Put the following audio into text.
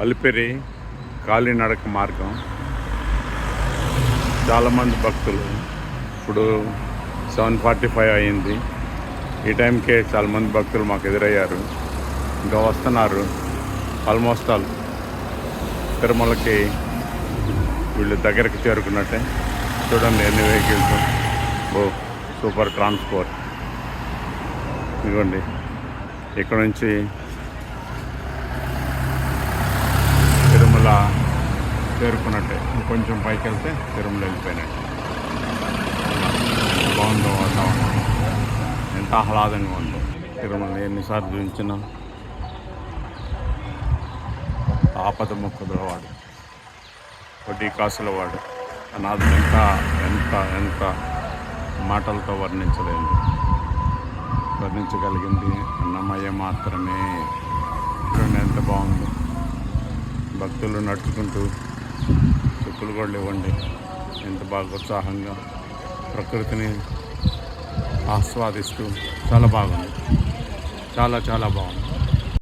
అలిపిరి కాలినడక మార్గం. చాలామంది భక్తులు ఇప్పుడు సెవెన్ ఫార్టీ ఫైవ్ అయింది. ఈ టైంకే చాలామంది భక్తులు మాకు ఎదురయ్యారు. ఇంకా వస్తున్నారు. ఆల్మోస్ట్ ఆల్ తిరుమలకి వీళ్ళు దగ్గరికి చేరుకున్నట్టే. చూడండి ఎన్ని వెహికల్స్. ఓ సూపర్ ట్రాన్స్పోర్ట్. ఇదిగోండి. ఇక్కడ నుంచి తిరుమల చేరుకున్నట్టే ఇంకొంచెం పైకి వెళ్తే తిరుమల వెళ్ళిపోయినట్టు. ఎంత బాగుందో వాతావరణం? ఎంత ఆహ్లాదంగా ఉందో. తిరుమల ఎన్నిసార్లు చూపించినా ఆపద మొక్కుల వాడు. వడ్డీ కాసుల వాడు. అనాథం ఎంత ఎంత ఎంత మాటలతో వర్ణించలేదు వర్ణించగలిగింది అన్నమయ్య మాత్రమే. చూడండి ఎంత బాగుందో. భక్తులు నడుచుకుంటూ చెప్పులు కూడా ఇవ్వండి ఎంత బాగా ఉత్సాహంగా ప్రకృతిని ఆస్వాదిస్తూ చాలా బాగుంది. చాలా చాలా బాగుంది.